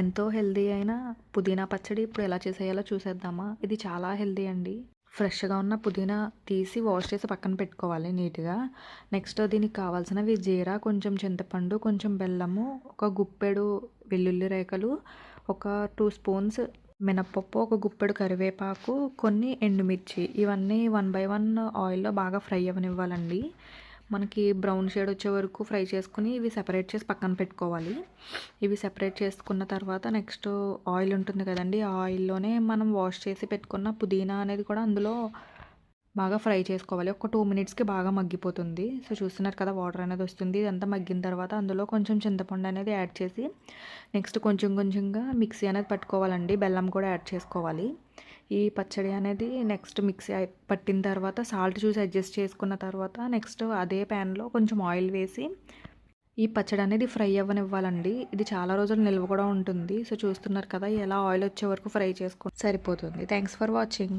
ఎంతో హెల్దీ అయిన పుదీనా పచ్చడి ఇప్పుడు ఎలా చేసేయాలో చూసేద్దామా? ఇది చాలా హెల్దీ అండి. ఫ్రెష్గా ఉన్న పుదీనా తీసి వాష్ చేసి పక్కన పెట్టుకోవాలి నీట్గా. నెక్స్ట్ దీనికి కావాల్సినవి జీరా కొంచెం చింతపండు కొంచెం బెల్లము ఒక గుప్పెడు వెల్లుల్లి రేఖలు ఒక టూ స్పూన్స్ మినప్పప్పు ఒక గుప్పెడు కరివేపాకు కొన్ని ఎండుమిర్చి. ఇవన్నీ వన్ బై వన్ ఆయిల్లో బాగా ఫ్రై అవ్వనివ్వాలండి. మనకి బ్రౌన్ షేడ్ వచ్చే వరకు ఫ్రై చేసుకుని ఇవి సెపరేట్ చేసి పక్కన పెట్టుకోవాలి. ఇవి సెపరేట్ చేసుకున్న తర్వాత నెక్స్ట్ ఆయిల్ ఉంటుంది కదండి ఆయిల్లోనే మనం వాష్ చేసి పెట్టుకున్న పుదీనా అనేది కూడా అందులో బాగా ఫ్రై చేసుకోవాలి. ఒక టూ మినిట్స్కి బాగా మగ్గిపోతుంది. సో చూస్తున్నారు కదా వాటర్ అనేది వస్తుంది. ఇదంతా మగ్గిన తర్వాత అందులో కొంచెం చింతపండు అనేది యాడ్ చేసి నెక్స్ట్ కొంచెం కొంచెంగా మిక్సీ అనేది పట్టుకోవాలండి. బెల్లం కూడా యాడ్ చేసుకోవాలి. ఈ పచ్చడి అనేది నెక్స్ట్ మిక్సీ పట్టిన తర్వాత సాల్ట్ చూసి అడ్జస్ట్ చేసుకున్న తర్వాత నెక్స్ట్ అదే ప్యాన్లో కొంచెం ఆయిల్ వేసి ఈ పచ్చడి అనేది ఫ్రై అవ్వనివ్వాలండి. ఇది చాలా రోజులు నిల్వ కూడా ఉంటుంది. సో చూస్తున్నారు కదా ఎలా ఆయిల్ వచ్చే వరకు ఫ్రై చేసుకో సరిపోతుంది. Thanks for watching.